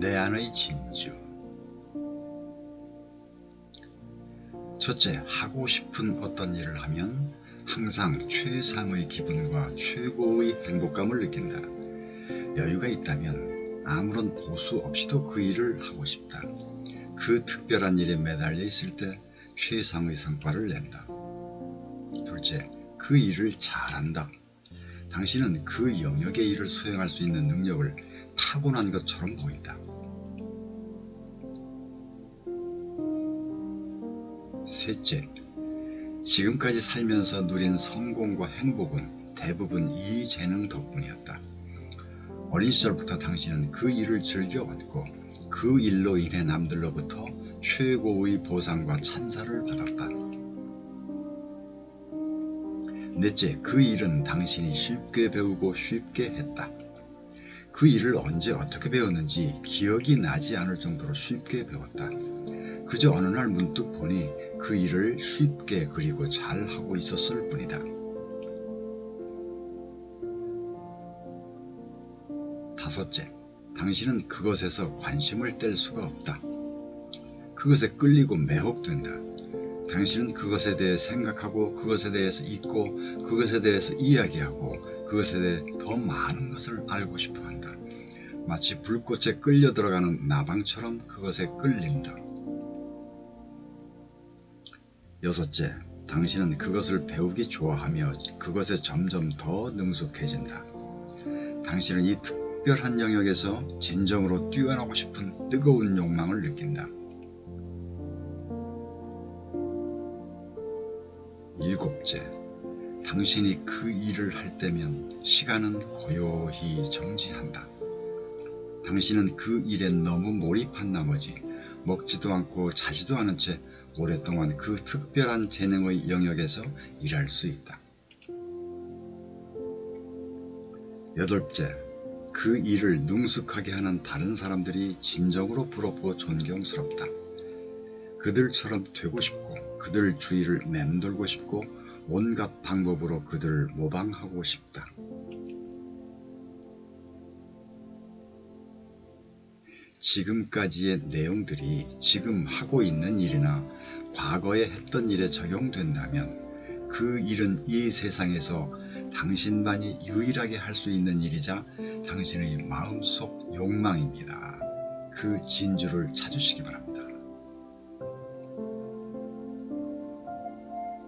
내 안의 진주 첫째, 하고 싶은 어떤 일을 하면 항상 최상의 기분과 최고의 행복감을 느낀다. 여유가 있다면 아무런 보수 없이도 그 일을 하고 싶다. 그 특별한 일에 매달려 있을 때 최상의 성과를 낸다. 둘째, 그 일을 잘한다. 당신은 그 영역의 일을 수행할 수 있는 능력을 타고난 것처럼 보인다. 셋째, 지금까지 살면서 누린 성공과 행복은 대부분 이 재능 덕분이었다. 어린 시절부터 당신은 그 일을 즐겨왔고 그 일로 인해 남들로부터 최고의 보상과 찬사를 받았다. 넷째, 그 일은 당신이 쉽게 배우고 쉽게 했다. 그 일을 언제 어떻게 배웠는지 기억이 나지 않을 정도로 쉽게 배웠다. 그저 어느 날 문득 보니 그 일을 쉽게 그리고 잘 하고 있었을 뿐이다. 다섯째, 당신은 그것에서 관심을 뗄 수가 없다. 그것에 끌리고 매혹된다. 당신은 그것에 대해 생각하고 그것에 대해서 잊고 그것에 대해서 이야기하고 그것에 대해 더 많은 것을 알고 싶어 한다. 마치 불꽃에 끌려 들어가는 나방처럼 그것에 끌린다. 여섯째, 당신은 그것을 배우기 좋아하며 그것에 점점 더 능숙해진다. 당신은 이 특별한 영역에서 진정으로 뛰어나고 싶은 뜨거운 욕망을 느낀다. 일곱째, 당신이 그 일을 할 때면 시간은 고요히 정지한다. 당신은 그 일에 너무 몰입한 나머지 먹지도 않고 자지도 않은 채 오랫동안 그 특별한 재능의 영역에서 일할 수 있다. 여덟째, 그 일을 능숙하게 하는 다른 사람들이 진정으로 부럽고 존경스럽다. 그들처럼 되고 싶고 그들 주위를 맴돌고 싶고 온갖 방법으로 그들을 모방하고 싶다. 지금까지의 내용들이 지금 하고 있는 일이나 과거에 했던 일에 적용된다면 그 일은 이 세상에서 당신만이 유일하게 할 수 있는 일이자 당신의 마음속 욕망입니다. 그 진주를 찾으시기 바랍니다.